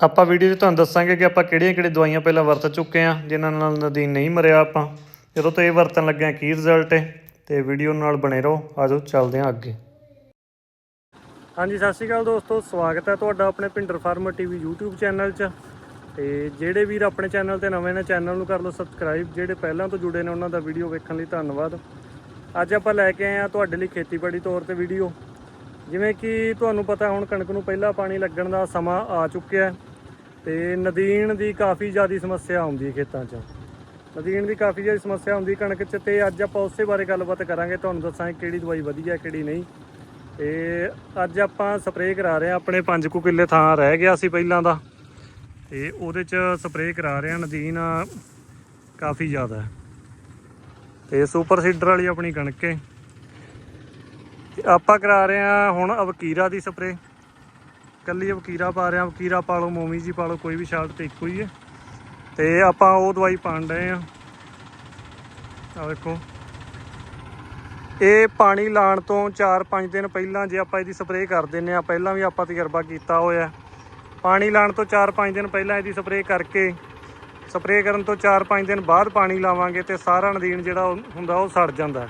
ਆਪਾਂ ਵੀਡੀਓ 'ਚ ਤੁਹਾਨੂੰ ਦੱਸਾਂਗੇ ਕਿ ਆਪਾਂ ਕਿਹੜੀਆਂ ਕਿਹੜੀਆਂ ਦਵਾਈਆਂ ਪਹਿਲਾਂ ਵਰਤ ਚੁੱਕੇ ਆ ਜਿਨ੍ਹਾਂ ਨਾਲ ਨਦੀਨ ਨਹੀਂ ਮਰਿਆ ਆਪਾਂ। ਜਦੋਂ ਤੋਂ ਇਹ ਵਰਤਣ ਲੱਗਿਆ ਕੀ ਰਿਜ਼ਲਟ ਹੈ ਤੇ ਵੀਡੀਓ ਨਾਲ ਬਣੇ ਰਹੋ। ਆਜੋ ਚੱਲਦੇ ਹਾਂ ਅੱਗੇ। ਹਾਂਜੀ, ਸਤਿ ਸ਼੍ਰੀ ਅਕਾਲ ਦੋਸਤੋ। ਸਵਾਗਤ ਹੈ ਤੁਹਾਡਾ ਆਪਣੇ Pinder farmer TV YouTube channel 'ਚ। ਤੇ ਜਿਹੜੇ ਵੀਰ ਆਪਣੇ ਚੈਨਲ ਤੇ ਨਵੇਂ ਨੇ, ਚੈਨਲ ਨੂੰ ਕਰ ਲਓ ਸਬਸਕ੍ਰਾਈਬ ਜਿਹੜੇ ਪਹਿਲਾਂ ਤੋਂ ਜੁੜੇ ਨੇ, ਉਹਨਾਂ ਦਾ ਵੀਡੀਓ ਵੇਖਣ ਲਈ ਧੰਨਵਾਦ। ਅੱਜ ਆਪਾਂ ਲੈ ਕੇ ਆਏ ਆ ਤੁਹਾਡੇ ਲਈ ਖੇਤੀਬਾੜੀ ਤੌਰ ਤੇ ਵੀਡੀਓ ਜਿਵੇਂ ਕਿ ਤੁਹਾਨੂੰ ਪਤਾ ਹੁਣ ਕਣਕ ਨੂੰ ਪਹਿਲਾ ਪਾਣੀ ਲੱਗਣ ਦਾ ਸਮਾਂ ਆ ਚੁੱਕਿਆ ਹੈ ਤੇ ਨਦੀਨ ਦੀ ਕਾਫੀ ਜ਼ਿਆਦਾ ਸਮੱਸਿਆ ਆਉਂਦੀ ਹੈ ਖੇਤਾਂ 'ਚ। ਨਦੀਨ ਦੀ ਕਾਫੀ ਜ਼ਿਆਦਾ ਸਮੱਸਿਆ ਆਉਂਦੀ ਕਣਕ 'ਚ ਤੇ ਅੱਜ ਆਪਾਂ ਉਸੇ ਬਾਰੇ ਗੱਲਬਾਤ ਕਰਾਂਗੇ, ਤੁਹਾਨੂੰ ਦੱਸਾਂਗੇ ਕਿਹੜੀ ਦਵਾਈ ਵਧੀਆ ਕਿਹੜੀ ਨਹੀਂ। ਤੇ ਅੱਜ ਆਪਾਂ ਸਪਰੇਅ ਕਰਾ ਰਹੇ ਆ ਆਪਣੇ 5 ਕੁ ਕਿੱਲੇ ਥਾਂ ਰਹਿ ਗਿਆ ਸੀ ਪਹਿਲਾਂ ਦਾ। ਤੇ ਉਹਦੇ 'ਚ ਸਪਰੇਅ ਕਰਾ ਰਹੇ ਆ ਨਦੀਨ ਕਾਫੀ ਜ਼ਿਆਦਾ ਹੈ। ਤੇ ਸੁਪਰ ਸੀਡਰ ਵਾਲੀ ਆਪਣੀ ਕਣਕ ਹੈ। ਆਪਾਂ ਕਰਾ ਰਹੇ ਆ ਹੁਣ ਅਵਕੀਰਾ ਦੀ ਸਪਰੇਅ। ਕੱਲੀ ਵਕੀਰਾ ਪਾ ਰਹੇ ਆ ਵਕੀਰਾ ਪਾ ਲਓ, ਮੋਮੀ ਜੀ ਪਾ ਲਓ, ਕੋਈ ਵੀ ਸ਼ਾਰਟ ਤੇ ਇੱਕੋ ਹੀ ਹੈ। ਤੇ ਆਪਾਂ ਉਹ ਦਵਾਈ ਪਾਣ ਡਏ ਆ ਆ ਵੇਖੋ। ਇਹ ਪਾਣੀ ਲਾਣ ਤੋਂ 4-5 ਦਿਨ ਪਹਿਲਾਂ ਜੇ ਆਪਾਂ ਇਹਦੀ ਸਪਰੇਅ ਕਰ ਦਿੰਨੇ ਆ ਪਹਿਲਾਂ ਵੀ ਆਪਾਂ ਤਜਰਬਾ ਕੀਤਾ ਹੋਇਆ। ਪਾਣੀ ਲਾਣ ਤੋਂ 4-5 ਦਿਨ ਪਹਿਲਾਂ ਇਹਦੀ ਸਪਰੇਅ ਕਰਕੇ, ਸਪਰੇਅ ਕਰਨ ਤੋਂ 4-5 ਦਿਨ ਬਾਅਦ ਪਾਣੀ ਲਾਵਾਂਗੇ ਤੇ ਸਾਰਾ ਨਦੀਨ ਜਿਹੜਾ ਉਹ ਹੁੰਦਾ ਉਹ ਸੜ ਜਾਂਦਾ।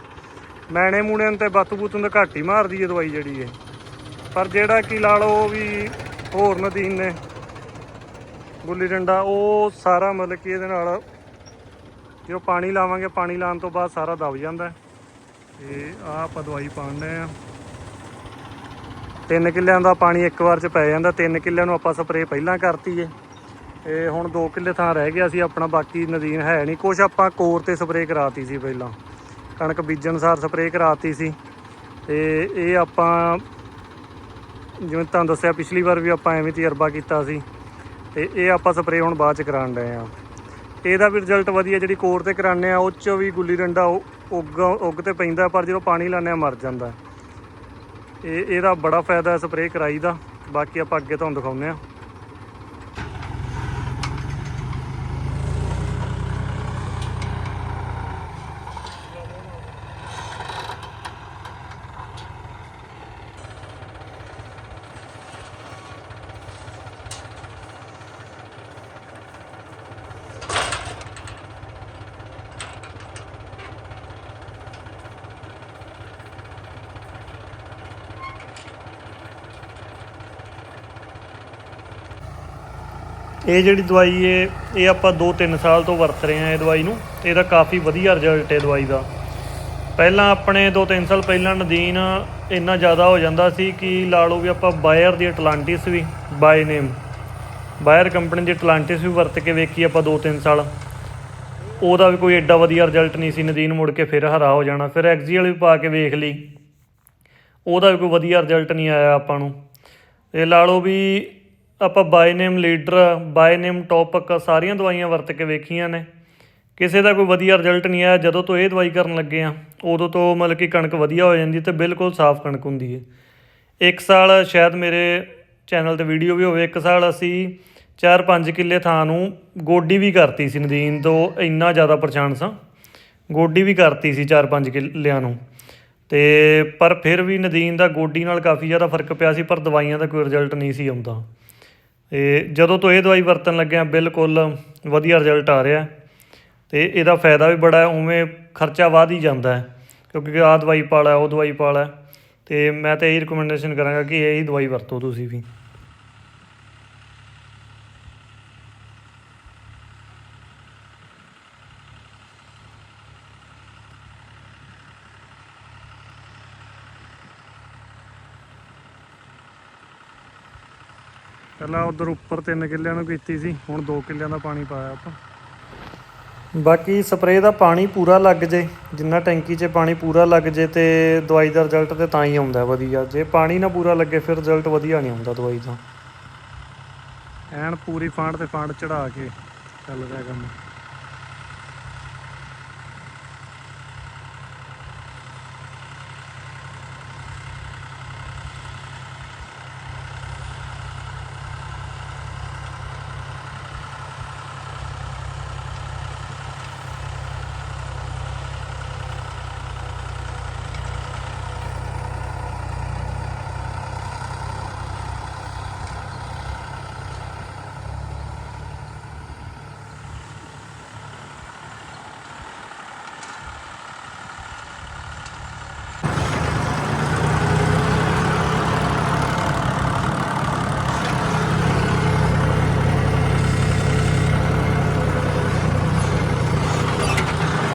ਮੈਣੇ ਮੂਣੇ ਨੂੰ ਤੇ ਬੱਤ ਬੂਤ ਨੂੰ ਤਾਂ ਘੱਟ ਹੀ ਮਾਰਦੀ ਹੈ ਦਵਾਈ ਜਿਹੜੀ ਹੈ ਪਰ ਜਿਹੜਾ ਕਿ ਲਾ ਲਓ ਵੀ ਹੋਰ ਨਦੀਨ ਨੇ। ਗੁੱਲੀ ਡੰਡਾ, ਉਹ ਸਾਰਾ ਮਤਲਬ ਕਿ ਇਹਦੇ ਨਾਲ ਜੋ ਪਾਣੀ ਲਾਵਾਂਗੇ, ਪਾਣੀ ਲਾਉਣ ਤੋਂ ਬਾਅਦ ਸਾਰਾ ਦਬ ਜਾਂਦਾ। ਹੈ। ਤੇ ਆਹ ਆਪਾਂ ਦਵਾਈ ਪਾਉਂਦੇ ਆ ਤਿੰਨ ਕਿੱਲਿਆਂ ਦਾ ਪਾਣੀ ਇੱਕ ਵਾਰ ਚ ਪੈ ਜਾਂਦਾ। ਤਿੰਨ ਕਿੱਲਿਆਂ ਨੂੰ ਆਪਾਂ ਸਪਰੇਅ ਪਹਿਲਾਂ ਕਰਤੀ ਏ। ਤੇ ਹੁਣ 2 ਕਿੱਲੇ ਥਾਂ ਰਹਿ ਗਿਆ ਸੀ ਆਪਣਾ, ਬਾਕੀ ਨਦੀਨ ਹੈ ਨਹੀਂ। ਕੁਛ ਆਪਾਂ ਕੋਰ ਤੇ ਸਪਰੇਅ ਕਰਾਤੀ ਸੀ ਪਹਿਲਾਂ। ਕਣਕ ਬੀਜਣ ਅਨੁਸਾਰ ਸਪਰੇਅ ਕਰਾਤੀ ਸੀ। ਤੇ ਇਹ ਆਪਾਂ ਜਿਵੇਂ ਤੁਹਾਨੂੰ ਦੱਸਿਆ, ਪਿਛਲੀ ਵਾਰ ਵੀ ਆਪਾਂ ਐਵੇਂ ਤਜਰਬਾ ਕੀਤਾ ਸੀ। ਤੇ ਇਹ ਆਪਾਂ ਸਪਰੇਅ ਹੁਣ ਬਾਅਦ ਚ ਕਰਾਉਣ ਡਏ ਆ। ਇਹਦਾ ਵੀ ਰਿਜ਼ਲਟ ਵਧੀਆ, ਜਿਹੜੀ ਕੋਰ ਤੇ ਕਰਾਉਂਦੇ ਆ, ਉਹ ਚ ਵੀ ਗੁੱਲੀ ਡੰਡਾ ਉੱਗ ਉੱਗ ਤੇ ਪੈਂਦਾ, ਪਰ ਜਦੋਂ ਪਾਣੀ ਲਾਉਂਦੇ ਆ, ਮਰ ਜਾਂਦਾ। ਇਹ, ਇਹਦਾ ਬੜਾ ਫਾਇਦਾ ਸਪਰੇਅ ਕਰਾਈ ਦਾ। ਬਾਕੀ ਆਪਾਂ ਅੱਗੇ ਤੁਹਾਨੂੰ ਦਿਖਾਉਂਦੇ ਆ। ਇਹ ਜਿਹੜੀ ਦਵਾਈ ਏ, ਇਹ ਆਪਾਂ 2-3 ਸਾਲ ਤੋਂ ਵਰਤ ਰਹੇ ਆ ਇਹ ਦਵਾਈ ਨੂੰ। ਇਹਦਾ ਕਾਫੀ ਵਧੀਆ ਰਿਜ਼ਲਟ ਹੈ ਦਵਾਈ ਦਾ। ਪਹਿਲਾਂ ਆਪਣੇ 2-3 ਸਾਲ ਪਹਿਲਾਂ ਨਦੀਨ ਇੰਨਾ ਜ਼ਿਆਦਾ ਹੋ ਜਾਂਦਾ ਸੀ ਕਿ ਲਾ ਲਓ ਵੀ ਆਪਾਂ ਬਾਇਰ ਦੀ ਅਟਲਾਂਟਿਸ ਵੀ ਬਾਈ ਨੇਮ ਬਾਇਰ ਕੰਪਨੀ ਦੀ ਅਟਲਾਂਟਿਸ ਵੀ ਵਰਤ ਕੇ ਵੇਖੀ ਆਪਾਂ 2-3 ਸਾਲ। ਉਹਦਾ ਵੀ ਕੋਈ ਐਡਾ ਵਧੀਆ ਰਿਜ਼ਲਟ ਨਹੀਂ ਸੀ, ਨਦੀਨ ਮੁੜ ਕੇ ਫਿਰ ਹਰਾ ਹੋ ਜਾਣਾ। ਫਿਰ ਐਕਸੀਅਲ ਵੀ ਪਾ ਕੇ ਵੇਖ ਲਈ। ਉਹਦਾ ਵੀ ਕੋਈ ਵਧੀਆ ਰਿਜ਼ਲਟ ਨਹੀਂ ਆਇਆ ਆਪਾਂ ਨੂੰ। ਇਹ ਲਾ ਲਓ ਵੀ ਆਪਾਂ ਬਾਈ ਨੇਮ ਲੀਡਰ ਬਾਈ ਨੇਮ ਟੌਪਕ ਸਾਰੀਆਂ ਦਵਾਈਆਂ ਵਰਤ ਕੇ ਵੇਖੀਆਂ ਨੇ। ਕਿਸੇ ਦਾ ਕੋਈ ਵਧੀਆ ਰਿਜ਼ਲਟ ਨਹੀਂ ਆਇਆ, ਜਦੋਂ ਤੋਂ ਇਹ ਦਵਾਈ ਕਰਨ ਲੱਗੇ ਆ ਉਦੋਂ ਤੋਂ ਮਤਲਬ ਕਿ ਕਣਕ ਵਧੀਆ ਹੋ ਜਾਂਦੀ ਤੇ ਬਿਲਕੁਲ ਸਾਫ਼ ਕਣਕ ਹੁੰਦੀ ਹੈ। ਇੱਕ ਸਾਲ ਸ਼ਾਇਦ ਮੇਰੇ ਚੈਨਲ ਤੇ ਵੀਡੀਓ ਵੀ ਹੋਵੇ, ਇੱਕ ਸਾਲ ਅਸੀਂ 4-5 ਕਿੱਲੇ ਥਾਂ ਨੂੰ ਗੋਡੀ ਵੀ ਕਰਤੀ ਸੀ ਨਦੀਨ ਤੋਂ ਇੰਨਾ ਜ਼ਿਆਦਾ ਪਰੇਸ਼ਾਨ ਸਾਂ। ਗੋਡੀ ਵੀ ਕਰਤੀ ਸੀ 4-5 ਕਿੱਲਿਆਂ ਨੂੰ। ਤੇ ਪਰ ਫਿਰ ਵੀ ਨਦੀਨ ਦਾ ਗੋਡੀ ਨਾਲ ਕਾਫੀ ਜ਼ਿਆਦਾ ਫ਼ਰਕ ਪਿਆ ਸੀ, ਪਰ ਦਵਾਈਆਂ ਦਾ ਕੋਈ ਰਿਜ਼ਲਟ ਨਹੀਂ ਸੀ ਆਉਂਦਾ। ਤੇ ਜਦੋਂ ਤੋਂ ਇਹ ਦਵਾਈ ਵਰਤਣ ਲੱਗਿਆ, ਬਿਲਕੁਲ ਵਧੀਆ ਰਿਜ਼ਲਟ ਆ ਰਿਹਾ। ਤੇ ਇਹਦਾ ਫਾਇਦਾ ਵੀ ਬੜਾ ਹੈ, ਉਵੇਂ ਖਰਚਾ ਵਧ ਹੀ ਜਾਂਦਾ ਹੈ, ਕਿਉਂਕਿ ਆਹ ਦਵਾਈ ਪਾਲਾ, ਉਹ ਦਵਾਈ ਪਾ ਲੈ ਤੇ ਮੈਂ ਤਾਂ ਇਹੀ ਰਿਕਮੈਂਡੇਸ਼ਨ ਕਰਾਂਗਾ ਕਿ ਇਹ ਹੀ ਦਵਾਈ ਵਰਤੋ ਤੁਸੀਂ ਵੀ। ਪਹਿਲਾਂ ਉਧਰ ਉੱਪਰ 3 ਕਿੱਲਿਆਂ ਨੂੰ ਕੀਤੀ ਸੀ ਹੁਣ 2 ਕਿੱਲਿਆਂ ਦਾ ਪਾਣੀ ਪਾਇਆ ਆਪਾਂ। ਬਾਕੀ ਸਪਰੇਅ ਦਾ ਪਾਣੀ ਪੂਰਾ ਲੱਗ ਜੇ ਜਿੰਨਾ ਟੈਂਕੀ 'ਚ ਪਾਣੀ ਪੂਰਾ ਲੱਗ ਜੇ ਤੇ ਦਵਾਈ ਦਾ ਰਿਜ਼ਲਟ ਤੇ ਤਾਂ ਹੀ ਆਉਂਦਾ ਵਧੀਆ। ਜੇ ਪਾਣੀ ਨਾ ਪੂਰਾ ਲੱਗੇ ਫਿਰ ਰਿਜ਼ਲਟ ਵਧੀਆ ਨਹੀਂ ਆਉਂਦਾ ਦਵਾਈ ਦਾ। ਐਨ ਪੂਰੀ ਫਾਂਟ ਤੇ ਫਾਂਟ ਚੜਾ ਕੇ ਚੱਲ ਰਿਹਾ ਕੰਮ।